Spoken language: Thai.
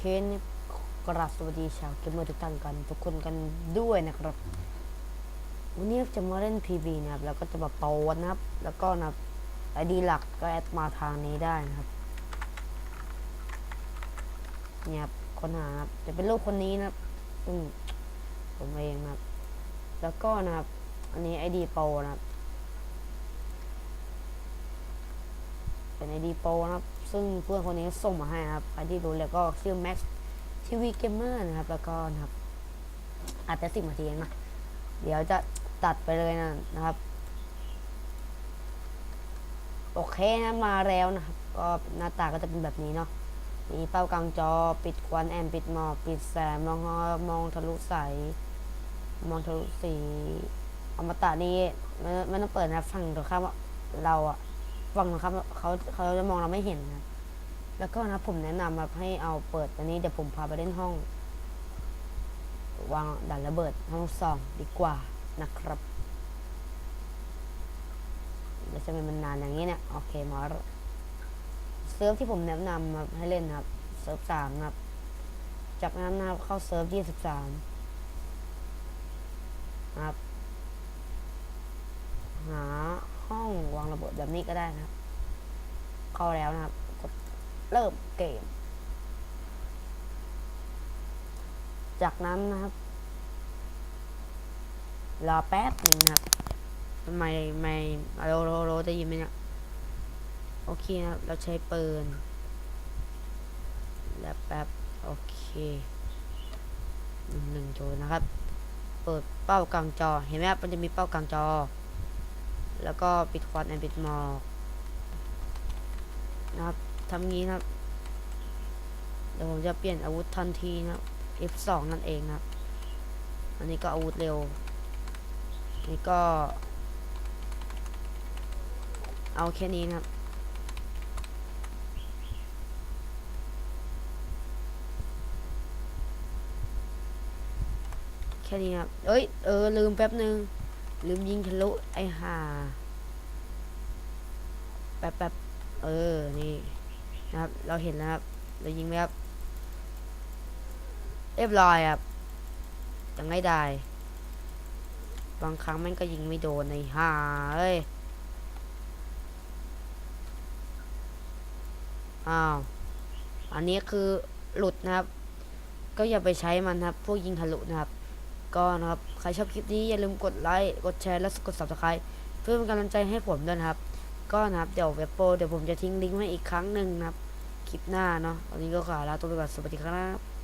เคนี่กราบสวัสดีชาวเกมเมอร์ทุกท่านกัน ทุกคนกันด้วยนะครับ วันนี้จะมาเล่น PB นะครับ แล้วก็จะมาโปรนะครับ แล้วก็นะไอดีหลักก็แอดมาทางนี้ได้นะครับเนี่ยครับคนหานะครับจะเป็นรูปคนนี้นะครับซึ่งผมเองนะครับ แล้วก็นะครับ อันนี้ไอดีโปนะครับ เป็นดีโปรนะครับ ซึ่งเพื่อนคนนี้ส่งมาให้นะครับใครที่รู้แล้วก็ชื่อ Max TV Gamer นะครับ แล้วก็นะครับอาจจะสิบนาทีนะเดี๋ยวจะตัดไปเลยนะนะครับ โอเคนะมาแล้วนะครับ ก็หน้าตาก็จะเป็นแบบนี้เนาะมีเป้ากลางจอปิดควันแอมปิดหมอกปิดแสงมองมองทะลุใสมองทะลุสีอมตะนี่ไม่ไม่ต้องเปิดนะฝั่งตรงข้ามว่าเราอะ ฝั่งตรงข้ามเขาเขาจะมองเราไม่เห็นนะแล้วก็นะผมแนะนำครับให้เอาเปิดอันนี้เดี๋ยวผมพาไปเล่นห้อง วางดันระเบิดห้องสองดีกว่านะครับแล้วจะเป็นมันนานอย่างนี้เนี่ยโอเคมาเซิร์ฟที่ผมแนะนำมาให้เล่นนะครับเซิร์ฟสามนะครับ จากนั้นนะครับเข้าเซิร์ฟยี่สิบสามนะครับหา วางระเบิดแบบนี้ก็ได้นะครับ เข้าแล้วนะครับ กดเริ่มเกม จากนั้นนะครับรอแป๊บหนึ่งนะครับทำไมไม่โรโรโรจะยินไหมเนี่ยโอเคนะครับ เราใช้ปืน แล้วแป๊บ โอเคหนึ่งหนึ่งโจนะครับ เปิดเป้ากลางจอ เห็นไหมครับ มันจะมีเป้ากลางจอ แล้วก็ปิดควันแอนปิดหมอกนะครับทำงี้นะครับ เดี๋ยวผมจะเปลี่ยนอาวุธทันทีนะครับ F2 นั่นเองนะครับ อันนี้ก็อาวุธเร็วนนี้ก็ เอาแค่นี้นะครับ แค่นี้ครับ เอ้ย เออ ลืมแป๊บนึง ลืมยิงทะลุไอ้ห่าแป๊บแป๊บเออ นี่ นะครับ เราเห็นแล้วครับ เรายิงไหมครับ เรียบร้อยครับ ยังไม่ได้ บางครั้งม่งก็ยิงไม่โดนในห่าเอ้ย อ้าว อันนี้คือหลุดนะครับ ก็อย่าไปใช้มันนะครับ พวกยิงทะลุนะครับ ก็นะครับ ใครชอบคลิปนี้อย่าลืมกดไลค์กดแชร์และกด subscribe เพื่อเป็นกำลังใจให้ผมด้วยนะครับ ก็นะครับเดี๋ยวเว็บโปรเดี๋ยวผมจะทิ้งลิงก์ไว้อีกครั้งหนึ่งนะครับ คลิปหน้าเนาะวันนี้ก็ขอลาตัวไปก่อนสวัสดีครับ